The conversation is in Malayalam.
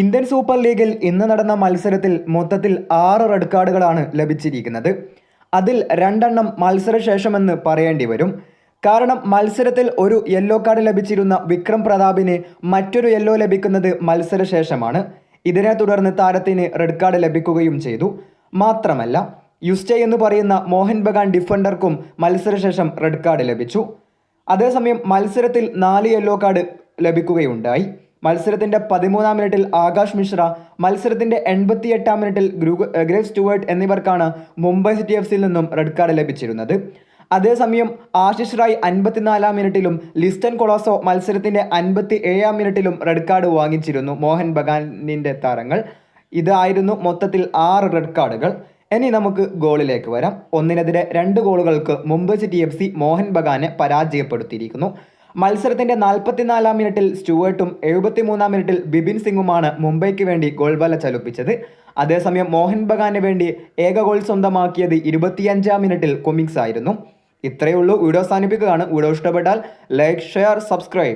ഇന്ത്യൻ സൂപ്പർ ലീഗിൽ ഇന്ന് നടന്ന മത്സരത്തിൽ മൊത്തത്തിൽ ആറ് റെഡ് കാർഡുകളാണ് ലഭിച്ചിരിക്കുന്നത്. അതിൽ രണ്ടെണ്ണം മത്സരശേഷമെന്ന് പറയേണ്ടി വരും. കാരണം മത്സരത്തിൽ ഒരു യെല്ലോ കാർഡ് ലഭിച്ചിരുന്ന വിക്രം പ്രതാപിന് മറ്റൊരു യെല്ലോ ലഭിക്കുന്നത് മത്സരശേഷമാണ്. ഇതിനെ തുടർന്ന് താരത്തിന് റെഡ് കാർഡ് ലഭിക്കുകയും ചെയ്തു. മാത്രമല്ല യുസ്റ്റേ എന്ന് പറയുന്ന മോഹൻ ബഗാൻ ഡിഫൻഡർക്കും മത്സരശേഷം റെഡ് കാർഡ് ലഭിച്ചു. അതേസമയം മത്സരത്തിൽ നാല് യെല്ലോ കാർഡ് ലഭിക്കുകയുണ്ടായി. മത്സരത്തിന്റെ പതിമൂന്നാം മിനിറ്റിൽ ആകാശ് മിശ്ര മത്സരത്തിന്റെ എൺപത്തി എട്ടാം മിനിറ്റിൽ ഗ്രേവ് സ്റ്റുവേർട്ട് എന്നിവർക്കാണ് മുംബൈ സിറ്റി എഫ് സിയിൽ നിന്നും റെഡ് കാർഡ് ലഭിച്ചിരുന്നത്. അതേസമയം ആശിഷ് റായ് അൻപത്തിനാലാം മിനിറ്റിലും ലിസ്റ്റൻ കൊളോസോ മത്സരത്തിന്റെ അൻപത്തി ഏഴാം മിനിറ്റിലും റെഡ് കാർഡ് വാങ്ങിച്ചിരുന്നു മോഹൻ ബഗാനിന്റെ താരങ്ങൾ. ഇതായിരുന്നു മൊത്തത്തിൽ ആറ് റെഡ് കാർഡുകൾ. ഇനി നമുക്ക് ഗോളിലേക്ക് വരാം. ഒന്നിനെതിരെ രണ്ട് ഗോളുകൾക്ക് Mumbai City F C Mohan ബഗാനെ പരാജയപ്പെടുത്തിയിരിക്കുന്നു. മത്സരത്തിന്റെ നാൽപ്പത്തിനാലാം മിനിറ്റിൽ സ്റ്റുവേർട്ടും എഴുപത്തിമൂന്നാം മിനിറ്റിൽ ബിബിൻ സിംഗുമാണ് മുംബൈക്ക് വേണ്ടി ഗോൾ വല ചലിപ്പിച്ചത്. അതേസമയം മോഹൻ ബഗാന് വേണ്ടി ഏക ഗോൾ സ്വന്തമാക്കിയത് ഇരുപത്തിയഞ്ചാം മിനിറ്റിൽ കൊമിക്സ് ആയിരുന്നു ഇത്രയേ ഉള്ളൂ. വീഡിയോ അവസാനിപ്പിക്കുകയാണ്. വീഡിയോ ഇഷ്ടപ്പെട്ടാൽ ലൈക്ക് ഷെയർ സബ്സ്ക്രൈബ്.